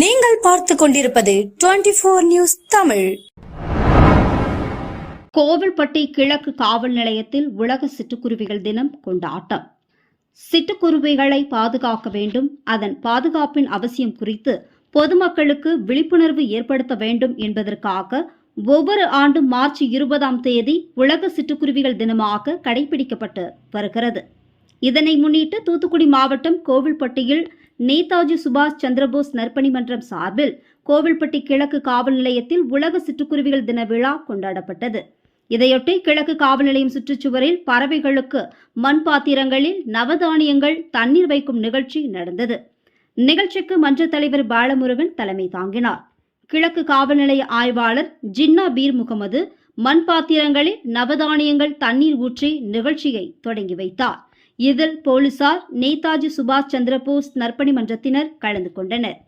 நீங்கள் பார்த்து கொண்டிருப்பது twenty four news Tamil. Kovilpatti கிழக்கு காவல் நிலையத்தில் உலக சிட்டுக்குருவிகள் தினம் கொண்டாட்டம். சிட்டுக்குருவிகளை பாதுகாக்க வேண்டும் அதன் பாதுகாப்பின் அவசியம் குறித்து பொதுமக்களுக்கு விழிப்புணர்வு ஏற்படுத்த வேண்டும் என்பதற்காக ஒவ்வொரு ஆண்டும் மார்ச் இருபதாம் தேதி உலக சிட்டுக்குருவிகள் தினமாக கடைபிடிக்கப்பட்டு வருகிறது. இதனை முன்னிட்டு தூத்துக்குடி மாவட்டம் கோவில்பட்டியில் நேதாஜி சுபாஷ் சந்திரபோஸ் நற்பணி மன்றம் சார்பில் கோவில்பட்டி கிழக்கு காவல் நிலையத்தில் உலக சிட்டுக்குருவிகள் தின விழா கொண்டாடப்பட்டது. இதையொட்டி கிழக்கு காவல் நிலையம் சுற்றுச்சுவரில் பறவைகளுக்கு மண் பாத்திரங்களில் நவதானியங்கள் தண்ணீர் வைக்கும் நிகழ்ச்சி நடந்தது. நிகழ்ச்சிக்கு மன்ற தலைவர் பாலமுருகன் தலைமை தாங்கினார். கிழக்கு காவல் நிலைய ஆய்வாளர் ஜின்னா பீர் முகமது மண் பாத்திரங்களில் நவதானியங்கள் தண்ணீர் ஊற்றி நிகழ்ச்சியை தொடங்கி வைத்தார். இதில் போலீசார் நேதாஜி சுபாஷ் சந்திரபோஸ் நற்பணி மன்றத்தினர் கலந்து கொண்டனர்.